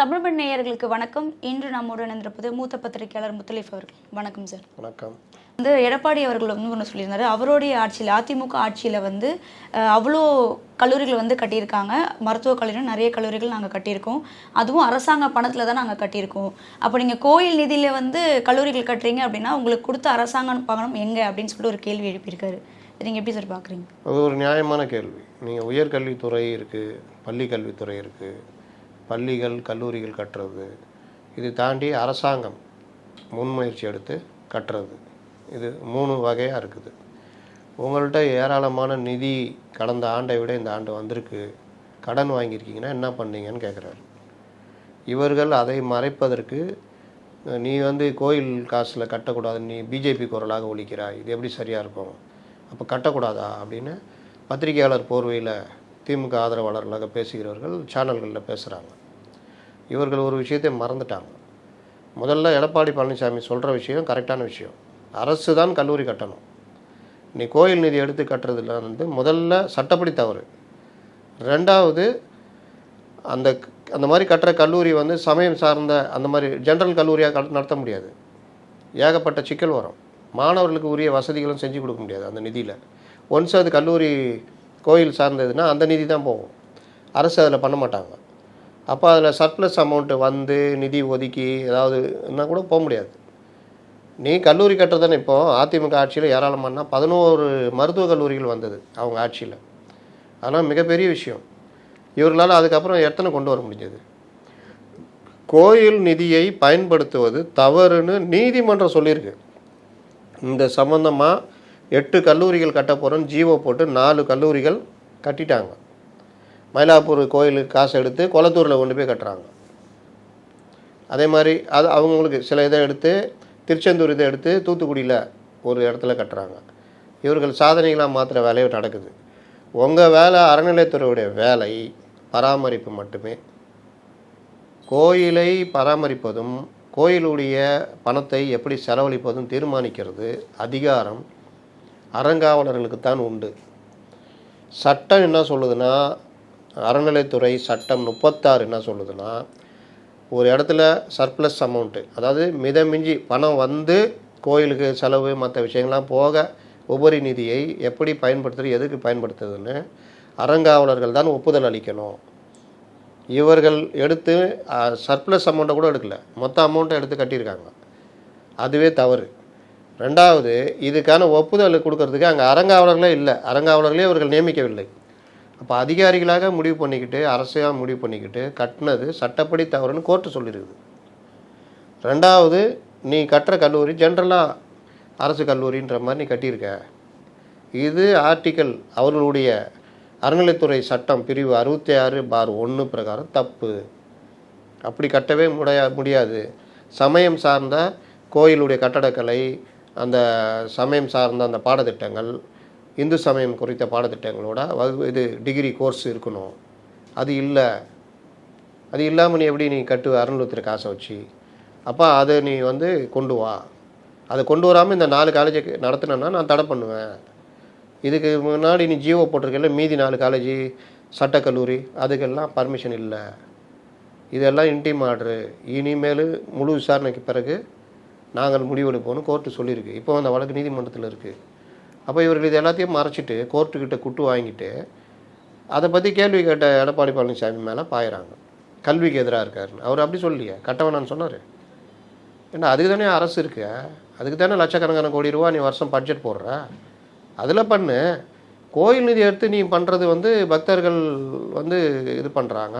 தமிழ்மண் நேயர்களுக்கு வணக்கம். இன்று நம்முடன் இணைந்திருப்பது மூத்த பத்திரிகையாளர் முத்தலீஃப் அவர்கள். வணக்கம் சார். வணக்கம். வந்து எடப்பாடி அவர்கள் வந்து ஒன்று சொல்லியிருந்தாரு. அவருடைய ஆட்சியில் அதிமுக ஆட்சியில் வந்து அவ்வளோ கல்லூரிகள் வந்து கட்டியிருக்காங்க. மருத்துவக் கல்லூரி நிறைய கல்லூரிகள் நாங்கள் கட்டியிருக்கோம். அதுவும் அரசாங்க பணத்தில் தான் நாங்கள் கட்டியிருக்கோம். அப்போ நீங்கள் கோயில் நிதியில் வந்து கல்லூரிகள் கட்டுறீங்க அப்படின்னா உங்களுக்கு கொடுத்த அரசாங்க பணம் எங்கே அப்படின்னு சொல்லிட்டு ஒரு கேள்வி எழுப்பியிருக்காரு. நீங்கள் எப்படி சார் பார்க்குறீங்க அது ஒரு நியாயமான கேள்வி. நீங்கள் உயர்கல்வித்துறை இருக்குது பள்ளி கல்வித்துறை இருக்குது பள்ளிகள் கல்லூரிகள் கட்டுறது. இது தாண்டி அரசாங்கம் முன்முயற்சி எடுத்து கட்டுறது. இது மூணு வகையாக இருக்குது. உங்கள்கிட்ட ஏராளமான நிதி கடந்த ஆண்டை விட இந்த ஆண்டு வந்திருக்கு. கடன் வாங்கியிருக்கீங்கன்னா என்ன பண்ணீங்கன்னு கேட்குறாரு இவர்கள் அதை மறைப்பதற்கு நீ வந்து கோயில் காசில் கட்டக்கூடாது. நீ பிஜேபி குரலாக ஒழிக்கிறாய் இது எப்படி சரியாக இருக்கும்? அப்போ கட்டக்கூடாதா? அப்படின்னு பத்திரிகையாளர் போர்வையில் திமுக ஆதரவாளர்களாக பேசுகிறவர்கள் சேனல்களில் பேசுகிறாங்க இவர்கள் ஒரு விஷயத்தை மறந்துட்டாங்க. முதல்ல எடப்பாடி பழனிசாமி சொல்கிற விஷயம் கரெக்டான விஷயம். அரசு தான் கல்லூரி கட்டணும். நீ கோயில் நிதி எடுத்து கட்டுறதுல வந்து முதல்ல சட்டப்படி தவறு. ரெண்டாவது அந்த அந்த மாதிரி கட்டுற கல்லூரி வந்து சமயம் சார்ந்த அந்த மாதிரி ஜென்ரல் கல்லூரியாக நடத்த முடியாது. ஏகப்பட்ட சிக்கல் வரும். மாணவர்களுக்கு உரிய வசதிகளும் செஞ்சு கொடுக்க முடியாது அந்த நிதியில். ஒன்ஸ் அது கல்லூரி கோயில் சார்ந்ததுன்னா அந்த நிதி தான் போகும். அரசு அதில் பண்ண மாட்டாங்க. அப்போ அதில் சர்ப்ளஸ் அமௌண்ட்டு வந்து நிதி ஒதுக்கி ஏதாவது என்ன கூட போக முடியாது. நீ கல்லூரி கட்டுறதானே இப்போ அதிமுக ஆட்சியில் ஏராளமானா பதினோரு மருத்துவக் கல்லூரிகள் வந்தது அவங்க ஆட்சியில். ஆனால் மிகப்பெரிய விஷயம். இவர்களால் அதுக்கப்புறம் எத்தனை கொண்டு வர முடிஞ்சது? கோயில் நிதியை பயன்படுத்துவது தவறுன்னு நீதிமன்றம் சொல்லியிருக்கு. இந்த சம்மந்தமாக எட்டு கல்லூரிகள் கட்ட போகிறோன்னு ஜீவோ போட்டு நாலு கல்லூரிகள் கட்டிட்டாங்க. மயிலாப்பூர் கோயிலுக்கு காசு எடுத்து கொளத்தூரில் கொண்டு போய் கட்டுறாங்க. அதே மாதிரி அது அவங்களுக்கு சில இதை எடுத்து திருச்செந்தூர் இதை எடுத்து தூத்துக்குடியில் ஒரு இடத்துல கட்டுறாங்க. இவர்கள் சாதனைகளாக மாத்திர வேலையை நடக்குது. உங்கள் வேலை அறநிலையத்துறையுடைய வேலை பராமரிப்பு மட்டுமே. கோயிலை பராமரிப்பதும் கோயிலுடைய பணத்தை எப்படி செலவழிப்பதும் தீர்மானிக்கிறது அதிகாரம் அறங்காவலர்களுக்குத்தான் உண்டு. சட்டம் என்ன சொல்லுதுன்னா அறநிலைத்துறை சட்டம் முப்பத்தாறு என்ன சொல்லுதுன்னா ஒரு இடத்துல சர்ப்ளஸ் அமௌண்ட்டு அதாவது மிதமிஞ்சி பணம் வந்து கோயிலுக்கு செலவு மற்ற விஷயங்கள்லாம் போக உபரி நிதியை எப்படி பயன்படுத்துறது எதுக்கு பயன்படுத்துறதுன்னு அறங்காவலர்கள் தான் ஒப்புதல் அளிக்கணும். இவர்கள் எடுத்து சர்ப்ளஸ் அமௌண்ட்டை கூட எடுக்கல. மொத்த அமௌண்ட்டை எடுத்து கட்டியிருக்காங்க. அதுவே தவறு. ரெண்டாவது இதுக்கான ஒப்புதல் கொடுக்கறதுக்கு அங்கே அறங்காவலர்களே இல்லை. அறங்காவலர்களே இவர்கள் நியமிக்கவில்லை. அப்போ அதிகாரிகளாக முடிவு பண்ணிக்கிட்டு அரசாக முடிவு பண்ணிக்கிட்டு கட்டினது சட்டப்படி தவறுன்னு கோர்ட்டு சொல்லியிருக்குது ரெண்டாவது நீ கட்டுற கல்லூரி ஜென்ரலாக அரசு கல்லூரின்ற மாதிரி நீ கட்டியிருக்க. இது ஆர்டிக்கல் அவர்களுடைய அறநிலைத்துறை சட்டம் பிரிவு அறுபத்தி ஆறு பார் ஒன்று பிரகாரம் தப்பு. அப்படி கட்டவே முடியா முடியாது. சமயம் சார்ந்த கோயிலுடைய கட்டடக்கலை அந்த சமயம் சார்ந்த அந்த பாடத்திட்டங்கள் இந்து சமயம் குறித்த பாடத்திட்டங்களோட இது டிகிரி கோர்ஸ் இருக்கணும். அது இல்லை. அது இல்லாமல் நீ எப்படி நீ கட்டு அறநிலையத்துறை காசை வச்சு? அப்போ அதை நீ வந்து கொண்டு வா. அதை கொண்டு வராமல் இந்த நாலு காலேஜை நடத்தினேன்னா நான் தடை பண்ணுவேன். இதுக்கு முன்னாடி நீ ஜியோ போட்டிருக்கல மீதி நாலு காலேஜ் சட்டக்கல்லூரி அதுக்கெல்லாம் பர்மிஷன் இல்லை. இதெல்லாம் இன்டிம் ஆர்டரு இனிமேல் முழு விசாரணைக்கு பிறகு நாங்கள் முடிவெடுப்போம்னு கோர்ட்டு சொல்லியிருக்கு. இப்போ அந்த வழக்கு நீதிமன்றத்தில் இருக்குது அப்போ இவர்கள் இது எல்லாத்தையும் மறைச்சிட்டு கோர்ட்டுக்கிட்ட குட்டு வாங்கிட்டு அதை பற்றி கேள்வி கேட்ட எடப்பாடி பழனிசாமி மேலே பாயிறாங்க. கல்விக்கு எதிராக இருக்காருன்னு. அவர் அப்படி சொல்லலையே. கட்டவனான்னு சொன்னார். ஏன்னா அதுக்கு தானே அரசு இருக்கு. அதுக்கு தானே லட்சக்கணக்கான கோடி ரூபா நீ வருஷம் பட்ஜெட் போடுற. அதில் பண்ணு. கோயில் நிதி எடுத்து நீ பண்ணுறது வந்து பக்தர்கள் வந்து இது பண்ணுறாங்க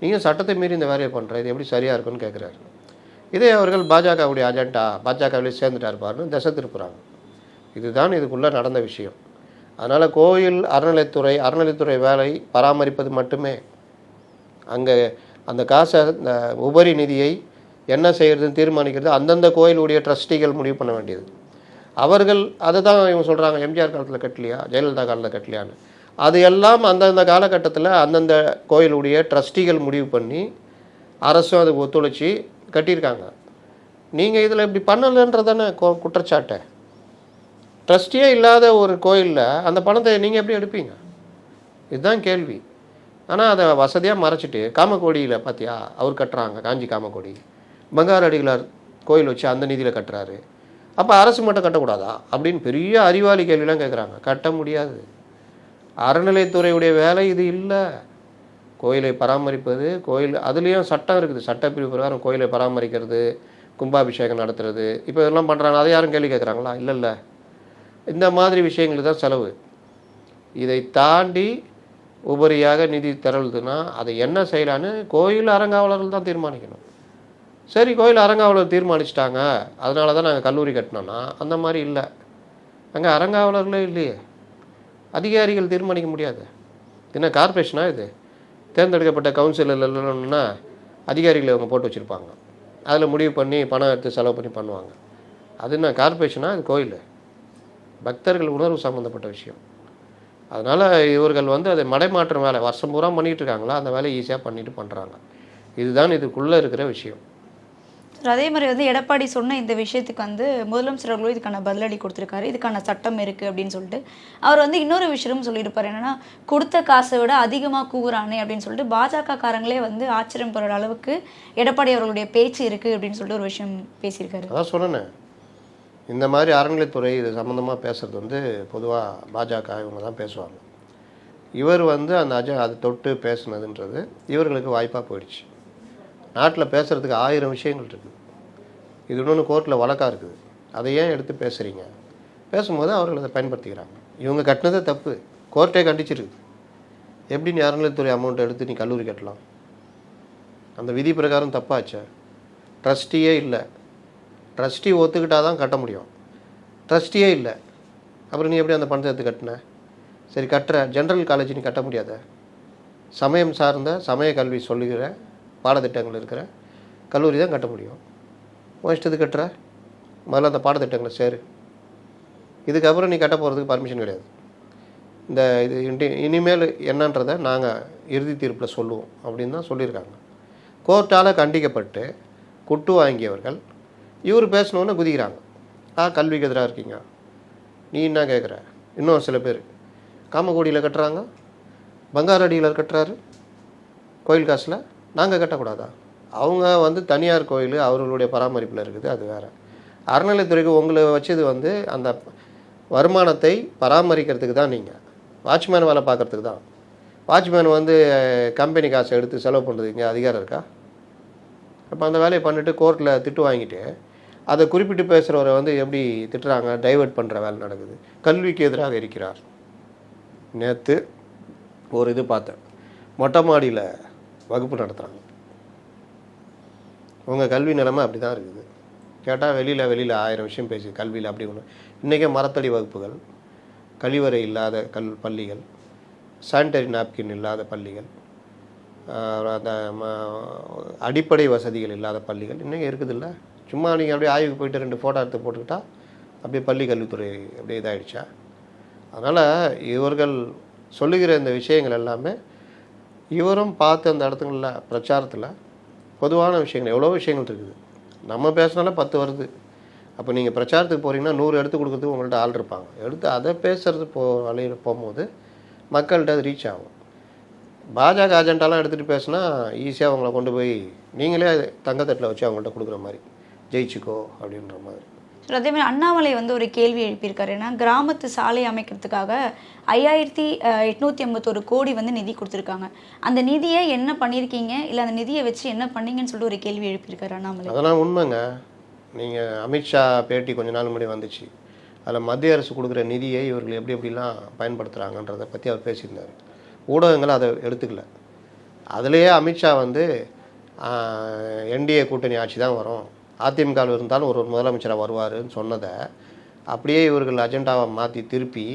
நீயும் சட்டத்தை மீறி இந்த வேலையை பண்ணுற இது எப்படி சரியாக இருக்குன்னு கேட்குறாரு இதே அவர்கள் பாஜகவுடைய அஜெண்டா பாஜகவிலே சேர்ந்துட்டார் பாருன்னு திசை திருப்புறாங்க. இதுதான் இதுக்குள்ளே நடந்த விஷயம். அதனால் கோயில் அறநிலைத்துறை அறநிலைத்துறை வேலை பராமரிப்பது மட்டுமே. அங்கே அந்த காசை இந்த உபரி நிதியை என்ன செய்கிறதுன்னு தீர்மானிக்கிறது அந்தந்த கோயிலுடைய ட்ரஸ்டிகள் முடிவு பண்ண வேண்டியது. அவர்கள் அதை தான் இவங்க சொல்கிறாங்க எம்ஜிஆர் காலத்தில் கட்டலையா ஜெயலலிதா காலத்தில் கட்டலையான்னு. அது எல்லாம் அந்தந்த காலகட்டத்தில் அந்தந்த கோயிலுடைய ட்ரஸ்டிகள் முடிவு பண்ணி அரசும் அதுக்கு ஒத்துழைச்சி கட்டியிருக்காங்க. நீங்கள் இதில் இப்படி பண்ணலைன்றதானே குற்றச்சாட்டை? ட்ரஸ்டியே இல்லாத ஒரு கோயிலில் அந்த பணத்தை நீங்கள் எப்படி எடுப்பீங்க? இதுதான் கேள்வி. ஆனால் அதை வசதியாக மறைச்சிட்டு காமக்கோடியில் பார்த்தியா அவர் கட்டுறாங்க காஞ்சி காமக்கோடி. பங்காரு அடிகளார் கோயில் வச்சு அந்த நிதியில் கட்டுறாரு. அப்போ அரசு மட்டும் கட்டக்கூடாதா? அப்படின்னு பெரிய அறிவாளி கேள்விலாம் கேட்குறாங்க கட்ட முடியாது. அறநிலைத்துறையுடைய வேலை இது இல்லை. கோயிலை பராமரிப்பது கோயில் அதுலேயும் சட்டம் இருக்குது. சட்டப்பிரிவு பிரகாரம் கோயிலை பராமரிக்கிறது கும்பாபிஷேகம் நடத்துறது. இப்போ இதெல்லாம் பண்ணுறாங்க அதை யாரும் கேள்வி கேட்குறாங்களா இல்லை இல்லை இந்த மாதிரி விஷயங்களுக்கு தான் செலவு. இதை தாண்டி உபரியாக நிதி திரளுதுன்னா அதை என்ன செய்யலான்னு கோயில் அறங்காவலர்கள் தான் தீர்மானிக்கணும். சரி கோயில் அறங்காவலர் தீர்மானிச்சிட்டாங்க அதனால தான் நாங்கள் கல்லூரி கட்டினோன்னா அந்த மாதிரி இல்லை. அங்கே அறங்காவலர்களே இல்லையே. அதிகாரிகள் தீர்மானிக்க முடியாது. என்ன கார்ப்பரேஷனா இது? தேர்ந்தெடுக்கப்பட்ட கவுன்சிலர் இல்லைன்னா அதிகாரிகளை அவங்க போட்டு வச்சுருப்பாங்க. அதில் முடிவு பண்ணி பணம் எடுத்து செலவு பண்ணி பண்ணுவாங்க. அது என்ன கார்ப்பரேஷனா இது கோயில். பக்தர்கள் உணர்வு சம்மந்தப்பட்ட விஷயம். அதனால் இவர்கள் வந்து அதை மடைமாற்றம் வேலை வருஷம் பூரா பண்ணிகிட்டு இருக்காங்களா அந்த வேலையை ஈஸியாக பண்ணிட்டு பண்ணுறாங்க இதுதான் இதுக்குள்ளே இருக்கிற விஷயம். அதே மாதிரி வந்து எடப்பாடி சொன்ன இந்த விஷயத்துக்கு வந்து முதலமைச்சர் அவர்களும் இதுக்கான பதிலடி கொடுத்துருக்காரு. இதுக்கான சட்டம் இருக்குது அப்படின்னு சொல்லிட்டு. அவர் வந்து இன்னொரு விஷயமும் சொல்லியிருப்பார். என்னன்னா கொடுத்த காசை விட அதிகமாக கூகுறானே அப்படின்னு சொல்லிட்டு பாஜக காரங்களே வந்து ஆச்சரியம் போகிற அளவுக்கு எடப்பாடி அவர்களுடைய பேச்சு இருக்குது அப்படின்னு சொல்லிட்டு ஒரு விஷயம் பேசியிருக்காரு. அதான் சொன்னேனே. இந்த மாதிரி அறநிலைத்துறை இது சம்மந்தமாக பேசுகிறது வந்து பொதுவாக பாஜக இவங்க தான் பேசுவாங்க. இவர் வந்து அந்த அஜ அதை தொட்டு பேசுனதுன்றது இவர்களுக்கு வாய்ப்பாக போயிடுச்சு. நாட்டில் பேசுகிறதுக்கு ஆயிரம் விஷயங்கள் இருக்குது இது இன்னொன்று கோர்ட்டில் வழக்காக இருக்குது. அதை ஏன் எடுத்து பேசுகிறீங்க பேசும்போது அவர்கள் அதை பயன்படுத்திக்கிறாங்க. இவங்க கட்டினதே தப்பு. கோர்ட்டே கண்டிச்சிருக்கு எப்படி நீ அறநிலைத்துறை அமௌண்ட் எடுத்து நீ கல்லூரி கட்டலாம்? அந்த விதி பிரகாரம் தப்பாச்சா. ட்ரஸ்டியே இல்லை. ட்ரஸ்டி ஒத்துக்கிட்டால் தான் கட்ட முடியும். ட்ரஸ்டியே இல்லை. அப்புறம் நீ எப்படி அந்த பணத்தை எடுத்து கட்டின? சரி கட்டுற. ஜென்ரல் காலேஜ் நீ கட்ட முடியாத. சமயம் சார்ந்த சமய கல்வி சொல்லுகிற பாடத்திட்டங்கள் இருக்கிற கல்லூரி தான் கட்ட முடியும். உன் இஷ்டத்துக்கு கட்டுற? முதல்ல அந்த பாடத்திட்டங்களை சேரு. இதுக்கப்புறம் நீ கட்ட போகிறதுக்கு பர்மிஷன் கிடையாது. இந்த இது இனிமேல் என்னன்றதை நாங்கள் இறுதி தீர்ப்பில் சொல்லுவோம் அப்படின்னு தான் சொல்லியிருக்காங்க. கோர்ட்டால் கண்டிக்கப்பட்டு குட்டு வாங்கியவர்கள் இவர் பேசணுன்னு குதிக்கிறாங்க. ஆ கல்விக்கு எதிராக இருக்கீங்க. நீ என்ன கேட்குற இன்னும் சில பேர். காமகோடியில் கட்டுறாங்க. பங்காரடியில் கட்டுறாரு. கோயில் காசில்? நாங்கள் கட்டக்கூடாதா? அவங்க வந்து தனியார் கோயில் அவர்களுடைய பராமரிப்பில் இருக்குது அது வேறு. அறநிலைத்துறைக்கு உங்களை வச்சது வந்து அந்த வருமானத்தை பராமரிக்கிறதுக்கு தான் நீங்கள் வாட்ச்மேன் வேலை பார்க்கறதுக்கு தான். வாட்ச்மேன் வந்து கம்பெனி காசை எடுத்து செலவு பண்ணுறதுக்கு இங்கே அதிகாரம் இருக்கா? அப்போ அந்த வேலையை பண்ணிவிட்டு கோர்ட்டில் திட்டு வாங்கிட்டு அதை குறிப்பிட்டு பேசுகிறவரை வந்து எப்படி திட்டுறாங்க டைவர்ட் பண்ணுற வேலை நடக்குது. கல்விக்கு எதிராக இருக்கிறார். நேற்று ஒரு இது பார்த்தேன். மொட்டை மாடியில் வகுப்பு நடத்துகிறாங்க உங்கள் கல்வி நிலைமை அப்படி தான் இருக்குது. கேட்டால் வெளியில் வெளியில் ஆயிரம் விஷயம் பேசி கல்வியில் அப்படி ஒன்று இன்றைக்கே மரத்தடி வகுப்புகள் கழிவறை இல்லாத கல் பள்ளிகள் சானிட்டரி நாப்கின் இல்லாத பள்ளிகள் அந்த அடிப்படை வசதிகள் இல்லாத பள்ளிகள் இன்றைக்கி இருக்குதுல்ல? சும்மா நீங்கள் அப்படியே ஆய்வுக்கு போயிட்டு ரெண்டு ஃபோட்டோ எடுத்து போட்டுக்கிட்டா அப்படியே பள்ளி கல்வித்துறை அப்படியே இதாகிடுச்சா அதனால் இவர்கள் சொல்லுகிற இந்த விஷயங்கள் எல்லாமே இவரும் பார்த்து அந்த இடத்துங்களில் பிரச்சாரத்தில் பொதுவான விஷயங்கள் எவ்வளோ விஷயங்கள் இருக்குது. நம்ம பேசினாலே பத்து வருது. அப்போ நீங்கள் பிரச்சாரத்துக்கு போகிறீங்கன்னா நூறு எடுத்து கொடுக்குறதுக்கு உங்கள்ட்ட ஆள் இருப்பாங்க. எடுத்து அதை பேசுகிறது போ வழியில் போகும்போது மக்கள்கிட்ட அது ரீச் ஆகும். பாஜக அஜெண்டாலாம் எடுத்துகிட்டு பேசினா ஈஸியாக அவங்கள கொண்டு போய் நீங்களே தங்கத்தட்டில் வச்சு அவங்கள்ட்ட கொடுக்குற மாதிரி. ஜெயிச்சுக்கோ அப்படின்ற மாதிரி. சார் அதே மாதிரி அண்ணாமலை வந்து ஒரு கேள்வி எழுப்பியிருக்காரு. ஏன்னா கிராமத்து சாலை அமைக்கிறதுக்காக ஐயாயிரத்தி எட்நூற்றி ஐம்பத்தொரு கோடி வந்து நிதி கொடுத்துருக்காங்க. அந்த நிதியை என்ன பண்ணியிருக்கீங்க? இல்லை அந்த நிதியை வச்சு என்ன பண்ணீங்கன்னு சொல்லிட்டு ஒரு கேள்வி எழுப்பியிருக்காரு அண்ணாமலை. அதெல்லாம் உண்மைங்க. நீங்கள் அமித்ஷா பேட்டி கொஞ்ச நாள் முன்னாடி வந்துச்சு. அதில் மத்திய அரசு கொடுக்குற நிதியை இவர்கள் எப்படி எப்படிலாம் பயன்படுத்துகிறாங்கன்றதை பற்றி அவர் பேசியிருந்தார். ஊடகங்கள் அதை எடுத்துக்கல. அதுலேயே அமித்ஷா வந்து என்டிஏ கூட்டணி ஆட்சி தான் வரும். அதிமுகவில் இருந்தாலும் ஒரு ஒரு முதலமைச்சராக வருவாருன்னு சொன்னதை அப்படியே இவர்கள் அஜெண்டாவை மாற்றி திருப்பி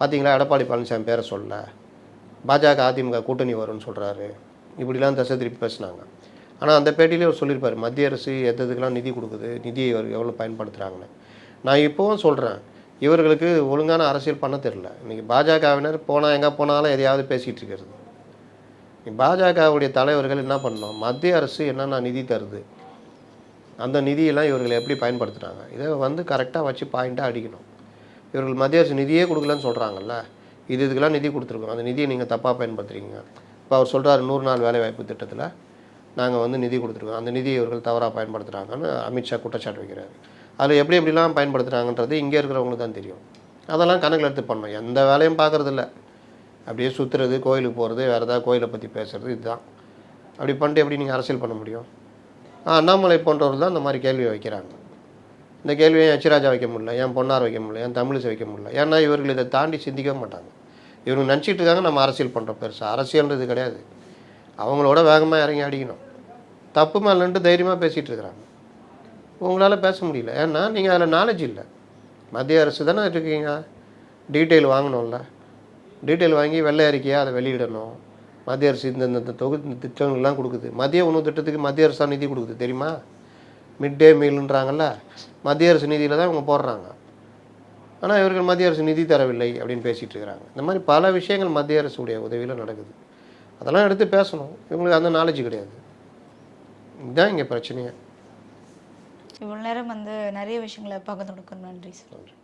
பார்த்தீங்களா எடப்பாடி பழனிசாமி பேரை சொல்ல பாஜக அதிமுக கூட்டணி வரும்னு சொல்கிறாரு இப்படிலாம் தசை திருப்பி பேசுனாங்க. ஆனால் அந்த பேட்டியிலே அவர் சொல்லியிருப்பார் மத்திய அரசு எது எதுக்கெல்லாம் நிதி கொடுக்குது நிதியை இவர் எவ்வளோ பயன்படுத்துகிறாங்கன்னு நான் இப்போவும் சொல்கிறேன் இவர்களுக்கு ஒழுங்கான அரசியல் பண்ண தெரில இன்றைக்கி பாஜகவினர் போனால் எங்கே போனாலும் எதையாவது பேசிகிட்டு இருக்கிறது. பாஜகவுடைய தலைவர்கள் என்ன பண்ணணும்? மத்திய அரசு என்னென்ன நிதி தருது? அந்த நிதியெல்லாம் இவர்கள் எப்படி பயன்படுத்துகிறாங்க இதை வந்து கரெக்டாக வச்சு பாயிண்ட்டாக அடிக்கணும். இவர்கள் மத்திய அரசு நிதியே கொடுக்கலன்னு சொல்கிறாங்கல்ல இது இதுக்கெல்லாம் நிதி கொடுத்துருக்கோம் அந்த நிதியை நீங்கள் தப்பாக பயன்படுத்துறீங்க. இப்போ அவர் சொல்கிறார் நூறு நாள் வேலைவாய்ப்பு திட்டத்தில் நாங்கள் வந்து நிதி கொடுத்துருக்கோம். அந்த நிதியை இவர்கள் தவறாக பயன்படுத்துகிறாங்கன்னு அமித்ஷா குற்றச்சாட்டு வைக்கிறாரு. அதில் எப்படி எப்படிலாம் பயன்படுத்துகிறாங்கன்றது இங்கே இருக்கிறவங்களுக்கு தான் தெரியும். அதெல்லாம் கணக்கில் எடுத்து பண்ணணும். எந்த வேலையும் பார்க்குறதில்ல. அப்படியே சுற்றுறது கோயிலுக்கு போகிறது வேறு ஏதாவது கோயிலை பற்றி பேசுகிறது இதுதான். அப்படி பண்ணிட்டு எப்படி நீங்கள் அரசியல் பண்ண முடியும்? அண்ணாமலை போன்றவர்கள் தான் இந்த மாதிரி கேள்வியை வைக்கிறாங்க. இந்த கேள்வியை என் அச்சிராஜா வைக்க முடியல? என் பொன்னார் வைக்க முடியல? ஏன் தமிழிசை வைக்க முடியல? ஏன்னா இவர்கள் இதை தாண்டி சிந்திக்கவே மாட்டாங்க. இவங்க நினச்சிட்டு இருக்காங்க நம்ம அரசியல் பண்ணுறோம் பெருசாக அரசியல்ன்றது கிடையாது. அவங்களோட வேகமாக இறங்கி அடிக்கணும். தப்பு மேலே நின்று தைரியமாக பேசிகிட்டு இருக்கிறாங்க. உங்களால் பேச முடியல. ஏன்னா நீங்கள் அதில் நாலேஜ் இல்லை. மத்திய அரசு தானே இருக்கீங்க. டீட்டெயில் வாங்கணும்ல. டீட்டெயில் வாங்கி வெள்ளை அறிக்கையாக அதை வெளியிடணும். மத்திய அரசு இந்த இந்த தொகுதி இந்த திட்டங்கள்லாம் கொடுக்குது. மதிய உணவு திட்டத்துக்கு மத்திய அரசு தான் நிதி கொடுக்குது தெரியுமா? மிட் டே மீல்ன்றாங்கல்ல மத்திய அரசு நிதியில் தான் இவங்க போடுறாங்க. ஆனால் இவர்கள் மத்திய அரசு நிதி தரவில்லை அப்படின்னு பேசிகிட்டு இருக்கிறாங்க. இந்த மாதிரி பல விஷயங்கள் மத்திய அரசுடைய உதவியில் நடக்குது. அதெல்லாம் எடுத்து பேசணும். இவங்களுக்கு அந்த நாலேஜ் கிடையாது. இதுதான் இங்கே பிரச்சனையே. இவ்வளோ நேரம் வந்து நிறைய விஷயங்களை பகிர்ந்து கொடுக்கணும் நன்றி சார். நன்றி.